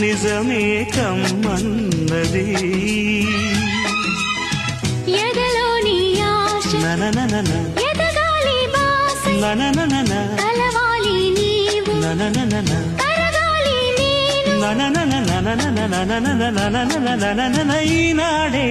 నిజమే కమ్మన్నది ఎదలోని ఆశ ననననన ఎదగాలి బాస ననననన కలవాలి నీవు ననననన కరగాలి నేను ఈనాడే ఏదో అయింది